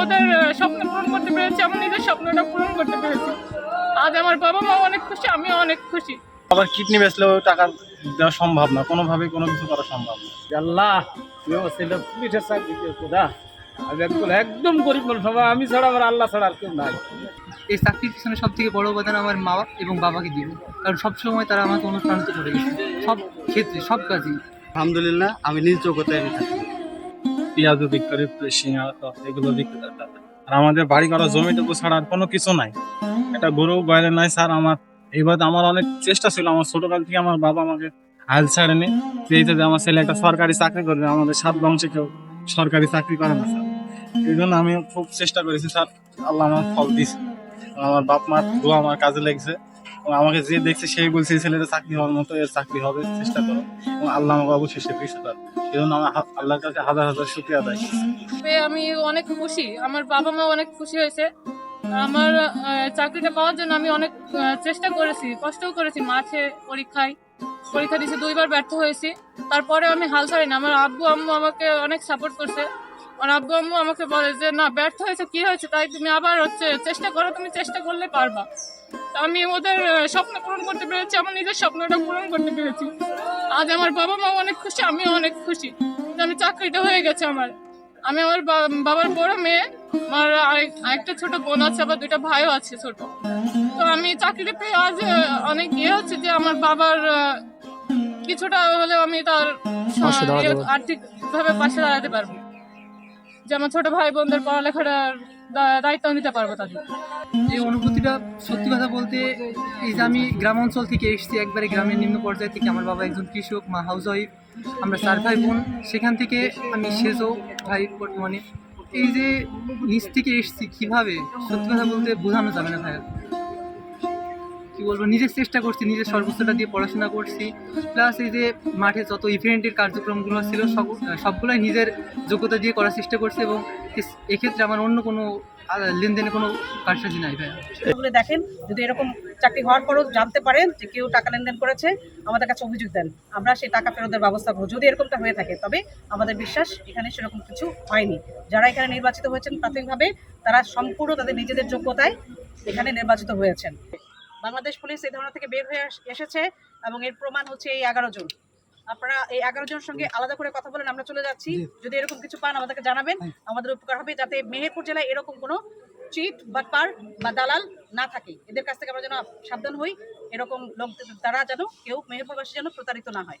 ওদের স্বপ্ন পূরণ করতে পেরেছি আমার নিজের স্বপ্নটা পূরণ করতে পেরেছি। আজ আমার বাবা মা অনেক খুশি আমিও অনেক খুশি। আবার কিডনি বেচলেও টাকা দেওয়া সম্ভব না কোনোভাবেই কোনো কিছু করা সম্ভব না। আল্লাহ ছেলে চাকরি কেউ আমি একদম একদম গরিব মানুষ বাবা আমি ছাড়া আমার আল্লাহ ছাড়া আর কেউ নাই। এই চাকরির পিছনে সব থেকে বড় অবদান আমার মা এবং বাবাকে দিব কারণ সবসময় তারা আমাকে অনুপ্রাণিত করে সব ক্ষেত্রে সব কাজেই। আলহামদুলিল্লাহ আমি নিজ যোগ্যতায় আমি থাকি। পেঁয়াজও বিক্রি করে সিঙ্গা এগুলো বিক্রি করে আর আমাদের বাড়ি করা জমিটুকু ছাড়া আর কোনো কিছু নাই। একটা গরু বাইরে নাই, স্যার, আমার এইবার আমার অনেক চেষ্টা ছিল। আমার ছোটকাল থেকে আমার বাবা আমাকে হাল ছাড়েনি। যেইতে যে আমার ছেলে একটা সরকারি চাকরি করবে, আমাদের সাত বংশে কেউ সরকারি চাকরি করে না, স্যার। এই জন্য আমি খুব চেষ্টা করেছি, স্যার, আল্লাহ আমার ফল দিয়েছে আমার বাপ মার দোয়া আমার কাজে লেগেছে। আমাকে যে দেখছে সেই বলছে ছেলেটা চাকরি হওয়ার মতো, এর চাকরি হবে, চেষ্টা করো। এবং আল্লাহ আমাকে অবশ্যই সে দিয়েছে স্যার এই জন্য আমার আল্লাহর কাছে হাজার হাজার শুক্রিয়া আদায় আমি অনেক খুশি। আমার বাবা মা অনেক খুশি হয়েছে। আমার চাকরিটা পাওয়ার জন্য আমি অনেক চেষ্টা করেছি, কষ্টও করেছি মাঠে পরীক্ষায়। পরীক্ষা দিয়েছি, দুইবার ব্যর্থ হয়েছি। তারপরে আমি হাল ছাড়ি না। আমার আব্বু, আম্মু আমাকে অনেক সাপোর্ট করছে। আমার আব্বু, আম্মু আমাকে বলে যে, না, ব্যর্থ হয়েছে, কি হয়েছে? তাই তুমি আবার হচ্ছে চেষ্টা করো, তুমি চেষ্টা করলে পারবা। আমি ওদের স্বপ্ন পূরণ করতে পেরেছি আমার নিজের স্বপ্নটা পূরণ করতে পেরেছি। আজ আমার বাবা মা অনেক খুশি আমিও অনেক খুশি। আমি চাকরিটা হয়ে গেছে আমার। আমি আমার বাবার বড় মেয়ে আমার আরেকটা ছোট বোন আছে আবার দুইটা ভাইও আছে ছোট। তো আমি চাকরিটা পেয়ে আজ অনেক ইয়ে হচ্ছে যে আমার বাবার কিছুটা হলেও আমি তার আর্থিক ভাবে পাশে দাঁড়াতে পারব। যে আমার ছোট ভাই বোনদের পড়ালেখাটার দায়িত্ব নিতে পারব তাদের। এই অনুভূতিটা সত্যি কথা বলতে, এই যে আমি গ্রাম অঞ্চল থেকে এসেছি, একবারে গ্রামের নিম্ন পর্যায় থেকে আমার বাবা একজন কৃষক, মা হাউস ওয়াইফ আমরা চার ভাই বোন। সেখান থেকে আমি সেজো ভাই বর্তমানে। এই যে নিচ থেকে এসেছি, কীভাবে? সত্যি কথা বলতে বোঝানো যাবে না ভাইয়া। কি বলব, নিজের চেষ্টা করছি, নিজের সর্বোচ্চটা দিয়ে পড়াশোনা করছি। প্লাস এই যে মাঠে যত ইভেন্টের কার্যক্রমগুলো ছিল, সব, সবগুলোই নিজের যোগ্যতা দিয়ে করার চেষ্টা করছি এবং এক্ষেত্রে আমার অন্য কোনো লেনদেনে কোনো কারসাজি নাই এগুলো দেখেন, যদি এরকম চাকরি হওয়ার পরও জানতে পারেন যে কেউ টাকা লেনদেন করেছে, আমাদের কাছে অভিযোগ দেন। আমরা সেই টাকা ফেরতের ব্যবস্থা করব। যদি এরকমটা হয়ে থাকে, তবে আমাদের বিশ্বাস এখানে সেরকম কিছু হয়নি। যারা এখানে নির্বাচিত হয়েছেন প্রাথমিকভাবে, তারা সম্পূর্ণ তাদের নিজেদের যোগ্যতায় এখানে নির্বাচিত হয়েছেন। বাংলাদেশ পুলিশ এই ধরনের থেকে বের হয়ে এসেছে এবং এর প্রমাণ হচ্ছে এই এগারো জন। আপনারা এই এগারো জনের সঙ্গে আলাদা করে কথা বলেন আমরা চলে যাচ্ছি। যদি এরকম কিছু পান আমাদেরকে জানাবেন। আমাদের উপকার হবে যাতে মেহেরপুর জেলায় এরকম কোনো চিট বা পার বা দালাল না থাকে। এদের কাছ থেকে আমরা যেন সাবধান হই। এরকম লোক দ্বারা যেন কেউ মেহেরপুরবাসী যেন প্রতারিত না হয়।